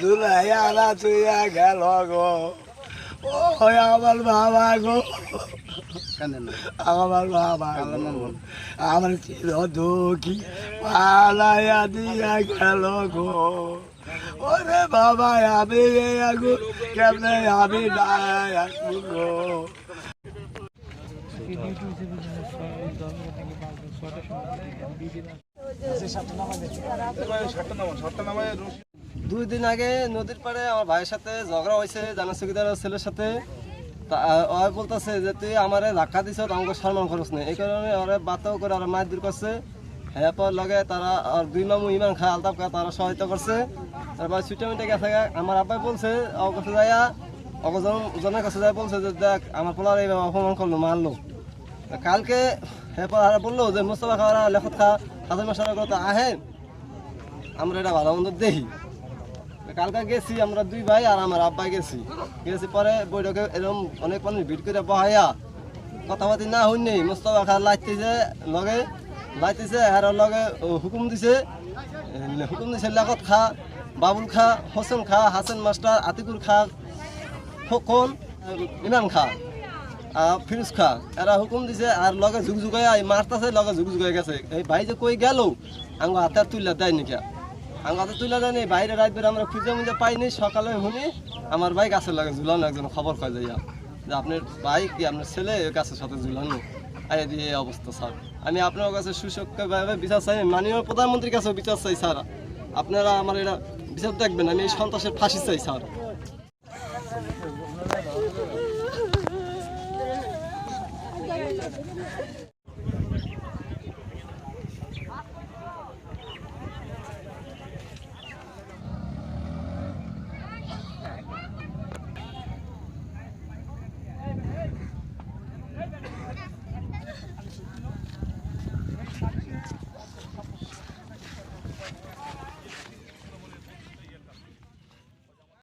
দুলাইয়া না তুইয়া গেল গো। ও আমার বাবা গো। আমার দুঃখী দিয়া গেল গো ওরে বাবা আমি কেমনে আমি দুই দিন আগে নদীর পাড়ে আমার ভাইয়ের সাথে ঝগড়া হয়েছে জানা চকিদার ছেলের সাথে। তা ও বলতেছে যে তুই আমারে ধাক্কা দিছ আমাকে সম্মান করছ না এই কারণে ওরা বাতাও করে ওরা মাছ দূর করছে। হ্যাঁ পর লগে তারা আর দুই মামু ইমান খা আলতাপ খা তারা সহায়তা করছে। তারপর ছুটে মিটে গেছে। আমার আব্বাই বলছে ওর কাছে যাইয়া অগজন জনের কাছে যাই বলছে যে, দেখ, আমার পোলার এইভাবে অপমান করল, মারলো। কালকে হ্যাঁ পর আর বলল যে, মুস্তফা খাওয়ারা লেখত খা, হাজার মাসারা আহেন আমরা এটা ভালো মন্দ দেখি। কালকে গেছি আমরা দুই ভাই আর আমার আব্বা গেছি। গেছি পরে বৈঠকে এরকম অনেক মানুষ ভিড় করে বহাইয়া কথাবার্তি না হই নেই মোস্তফা খা লাইতেছে, লগে লাইতেছে আর লগে হুকুম দিছে হুকুম দিছে, লেখত খা, বাবুল খা, হোসেন খা, হাসান মাস্টার আতিকুর খা খোকন ইমাম খা আর ফিরোজ খা, এরা হুকুম দিছে আর লগে যুগাই মারতাছে, লগে যুগাই গেছে। এই ভাই যে কই গেল, আঙ্গ হাতে তুললা দেয় নাকি আঙ্গ তো তুলে জানি, বাইরে রাত বের আমরা খুঁজে মুজে পাইনি, সকালে শুনি আমার ভাই গাছের লাগে ঝুলানো একজন খবর কয় যাইয়া, যে আপনার ভাই কি আপনার ছেলে গাছের সাথে ঝুলানো? আয় দিয়ে এই অবস্থা স্যার। আমি আপনার কাছে সুসক্ষভাবে বিচার চাই মাননীয় প্রধানমন্ত্রীর কাছেও বিচার চাই, স্যার। আপনারা আমার এটা বিচার দেখবেন, আমি এই সন্ত্রাসের ফাঁসি চাই, স্যার।